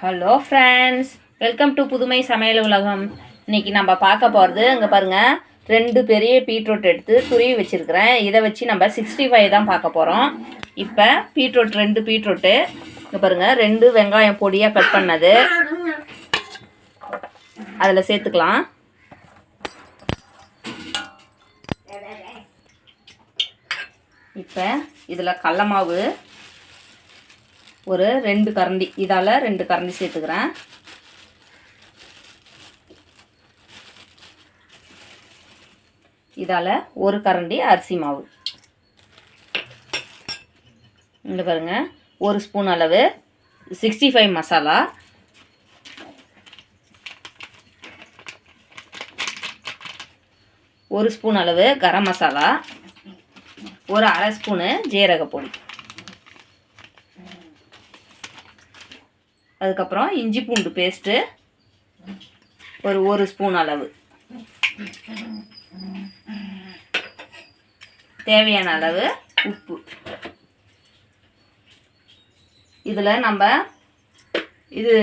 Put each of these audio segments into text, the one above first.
Hello friends welcome to புதுமை சமையல் உலகம் இன்னைக்கு நம்ம பார்க்க போகிறது இங்கே பாருங்கள் ரெண்டு பெரிய பீட்ரூட் எடுத்து துருவி வச்சுருக்கிறேன். இதை வச்சு நம்ம சிக்ஸ்டி ஃபைவ் தான் பார்க்க போகிறோம் இப்போ பீட்ரூட் ரெண்டு பீட்ரூட்டு. இங்கே பாருங்கள் ரெண்டு வெங்காயம் பொடியாக கட் பண்ணது. அதில் சேர்த்துக்கலாம். இப்போ இதில் கடல மாவு ஒரு ரெண்டு கரண்டி. இதால் ரெண்டு கரண்டி சேர்த்துக்கிறேன். இதால் ஒரு கரண்டி அரிசி மாவு. இங்கே பாருங்க. ஒரு ஸ்பூன் அளவு சிக்ஸ்டி ஃபைவ் மசாலா. ஒரு ஸ்பூன் அளவு கரம் மசாலா. ஒரு அரை ஸ்பூனு ஜீரக பொடி அதுக்கப்புறம் இஞ்சி பூண்டு பேஸ்ட்டு ஒரு ஒரு ஸ்பூன் அளவு. தேவையான அளவு உப்பு. இதில் நம்ம இது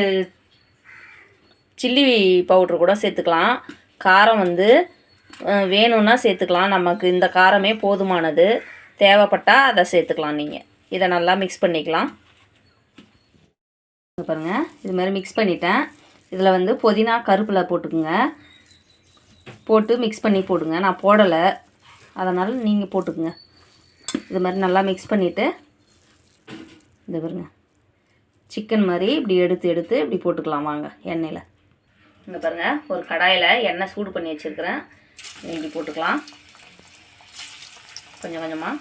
சில்லி பவுட்ரு கூட சேர்த்துக்கலாம். காரம் வந்து வேணும்னா சேர்த்துக்கலாம். நமக்கு இந்த காரமே போதுமானது. தேவைப்பட்டால் அதை சேர்த்துக்கலாம் நீங்கள் இதை நல்லா மிக்ஸ் பண்ணிக்கலாம். பாருங்கள் இது மாதிரி மிக்ஸ் பண்ணிட்டேன். இதில் வந்து புதினா கருப்பில் போட்டுக்குங்க. போட்டு மிக்ஸ் பண்ணி போடுங்க. நான் போடலை. அதனால் நீங்கள் போட்டுக்குங்க. இது மாதிரி நல்லா மிக்ஸ் பண்ணிவிட்டு இது பாருங்க. சிக்கன் மாதிரி இப்படி எடுத்து எடுத்து இப்படி போட்டுக்கலாம் வாங்க எண்ணெயில். இந்த பாருங்கள் ஒரு கடாயில் எண்ணெய் சூடு பண்ணி வச்சுருக்கிறேன். இப்படி போட்டுக்கலாம். கொஞ்சம் கொஞ்சமாக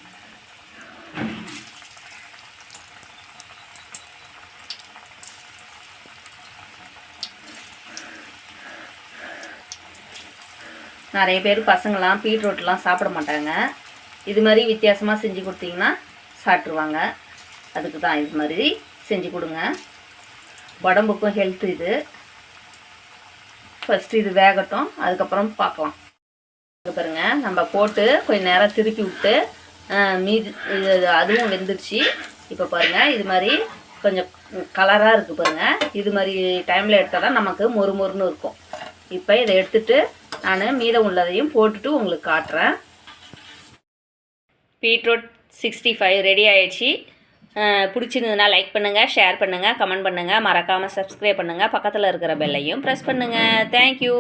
நிறைய பேர் பசங்களாம் பீட்ரூட்லாம் சாப்பிட மாட்டாங்க. இது மாதிரி வித்தியாசமாக செஞ்சு கொடுத்தீங்கன்னா சாப்பிட்ருவாங்க அதுக்கு தான் இது மாதிரி செஞ்சு கொடுங்க. உடம்புக்கும் ஹெல்த் இது. ஃபஸ்ட்டு இது வேகட்டும் அதுக்கப்புறம் பார்க்கலாம். பாருங்க நம்ம போட்டு கொஞ்சம் நேரம் திருப்பி விட்டு மீதி இது அதுவும் வெந்துருச்சு. இப்போ பாருங்கள் இது மாதிரி கொஞ்சம் கலராக இருக்குது பாருங்கள் இது மாதிரி டைமில் எடுத்தால் தான் நமக்கு மொறு மொறுன்னு இருக்கும். இப்போ இதை எடுத்துட்டு நான் மீதம் உள்ளதையும் போட்டுட்டு உங்களுக்கு காட்டுறேன். பீட்ரூட் சிக்ஸ்டி ஃபைவ் ரெடி ஆயிடுச்சு. பிடிச்சிருந்ததுன்னா லைக் பண்ணுங்கள் ஷேர் பண்ணுங்கள் கமெண்ட் பண்ணுங்கள் மறக்காமல் சப்ஸ்கிரைப் பண்ணுங்கள் பக்கத்தில் இருக்கிற பெல்லையும் ப்ரெஸ் பண்ணுங்கள் தேங்க்யூ